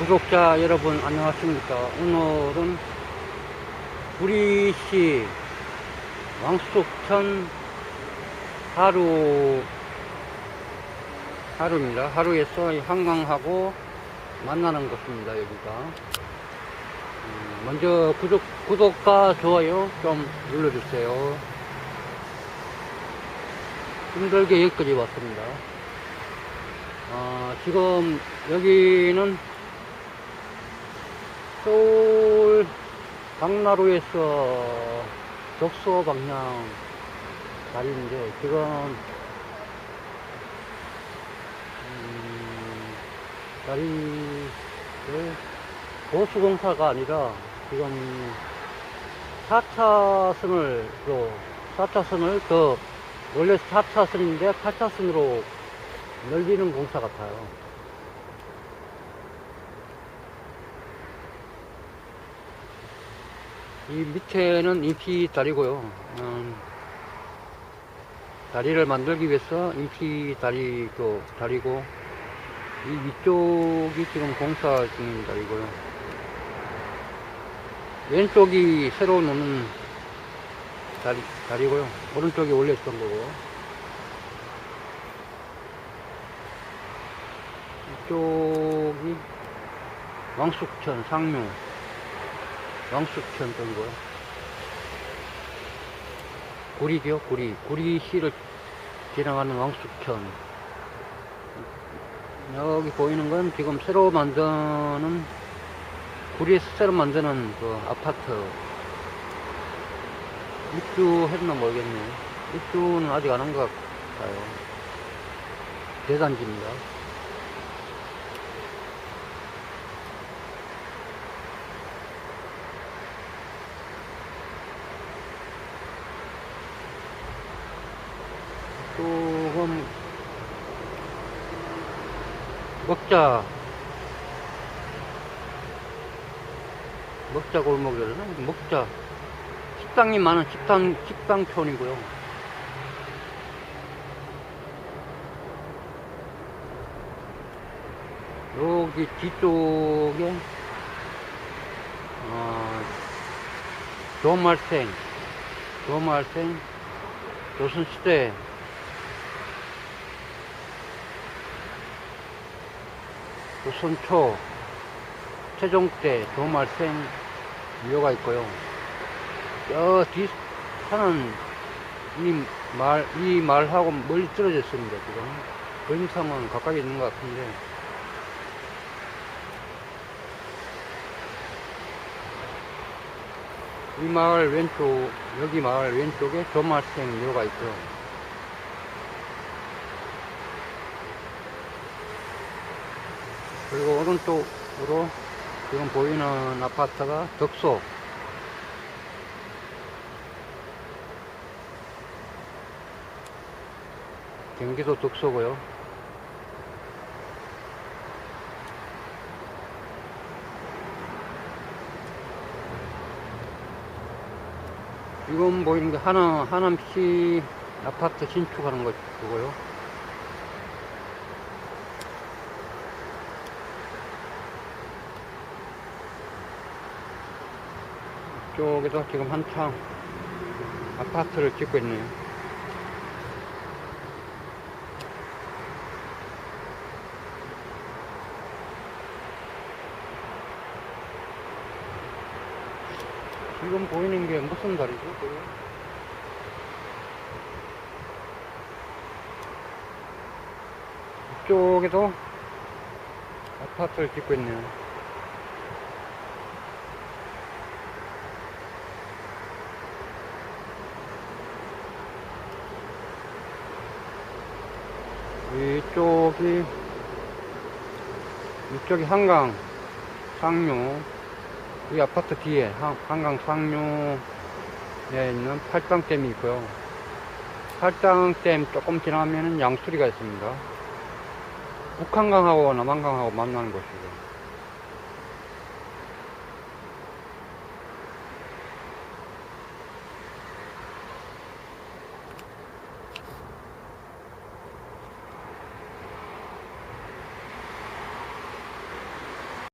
구독자 여러분 안녕하십니까? 오늘은 구리시 왕숙천 하루 하루입니다. 하루에서 한강하고 만나는 곳입니다 여기가. 음, 먼저 구독, 구독과 좋아요 좀 눌러주세요. 힘들게 여기까지 왔습니다. 아, 지금 여기는 서울 강나루에서 덕소 방향 다리인데 지금 음, 다리를 보수공사가 아니라 지금 4차선을 또 4차선을 더 원래 4차선인데 8차선으로 넓히는 공사 같아요. 이 밑에는 인피 다리고요. 음, 다리를 만들기 위해서 인피 다리 그 다리고 이 위쪽이 지금 공사 중인 다리고요. 왼쪽이 새로 놓는 다리, 다리고요. 오른쪽이 원래 있던 거고. 이쪽이 왕숙천, 상묘, 왕숙천 쪽이고요. 구리죠, 구리. 구리시를 지나가는 왕숙천. 여기 보이는 건 지금 새로 만드는, 구리에서 새로 만드는 그 아파트. 입주했나 모르겠네요. 입주는 아직 안 한 것 같아요. 대단지입니다. 조금 먹자 먹자 골목이라나 먹자 식당이 많은 식당 식당촌이고요. 여기 뒤쪽에 어, 조말생 조말생 조선시대 조선초 세종 때 조말생 묘가 있고요. 저 뒷산은 이 말, 이 말하고 멀리 떨어져 있습니다, 지금. 그림상은 가까이 있는 것 같은데. 이 마을 왼쪽, 여기 마을 왼쪽에 조말생 묘가 있고요. 그리고 오른쪽으로 지금 보이는 아파트가 덕소. 경기도 덕소고요. 지금 보이는 게 하남, 하남시 아파트 신축하는 거 그거요. 이쪽에도 지금 한창 아파트를 짓고 있네요. 지금 보이는 게 무슨 다리죠? 이쪽에도 아파트를 짓고 있네요. 이쪽이 이쪽이 한강 상류. 이 아파트 뒤에 한, 한강 상류에 있는 팔당댐이 있고요. 팔당댐 조금 지나면은 양수리가 있습니다. 북한강하고 남한강하고 만나는 곳이고